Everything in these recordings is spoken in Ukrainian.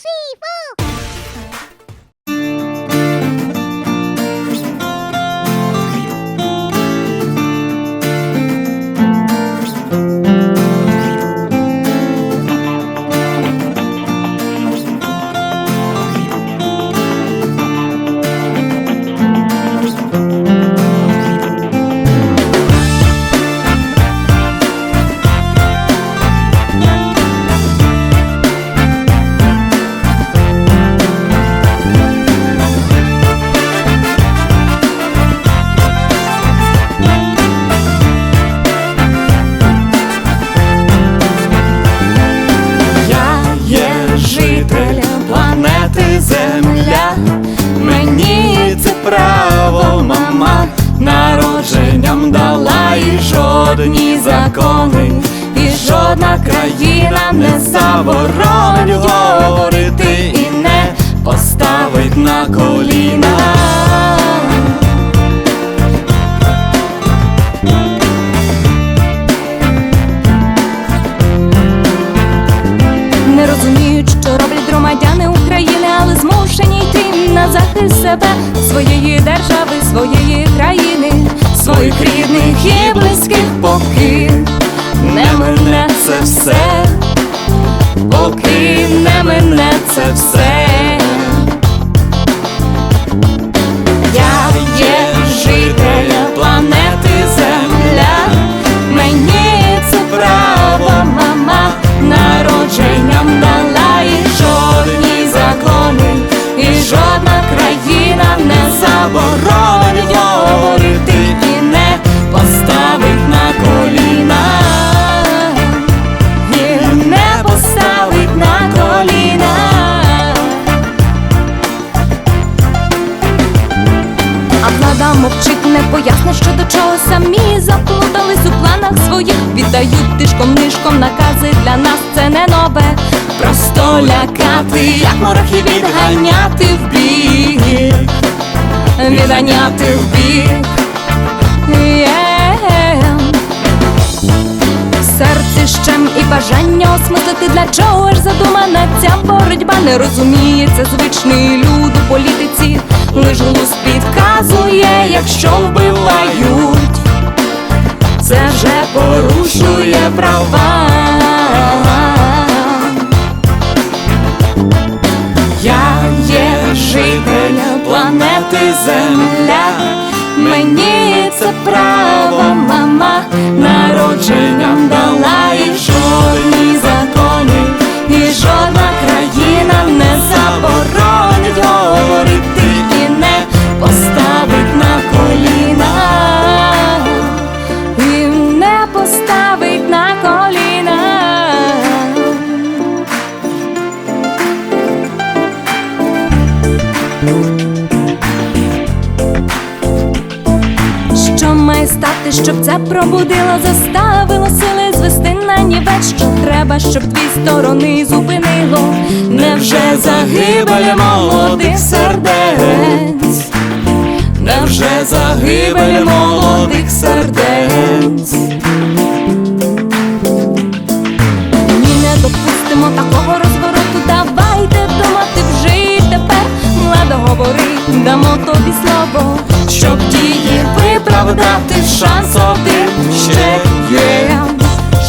assim, право, мама народженням дала і жодні закони, і жодна країна не заборонить на себе, своєї держави, своєї країни, своїх рідних і близьких, поки не мине це все, поки не мине це все. Віддають тишком нишком накази для нас це не нове. Просто лякати, як морохи відганяти в бік, відганяти в бік. Є. В серці щем і бажання осмислити, для чого ж задумана ця боротьба не розуміє, це звичний люд у політиці, лиш глузд підказує, якщо вбивають, це вже порушує права. Я є жителем планети Земля, мені це право, має стати, щоб це пробудило, заставило сили звести на нівець, що треба, щоб дві сторони зупинило. Невже загибель молодих сердець? Невже загибель молодих сердець? Виправдати. Шанс один ще є,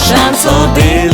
шанс один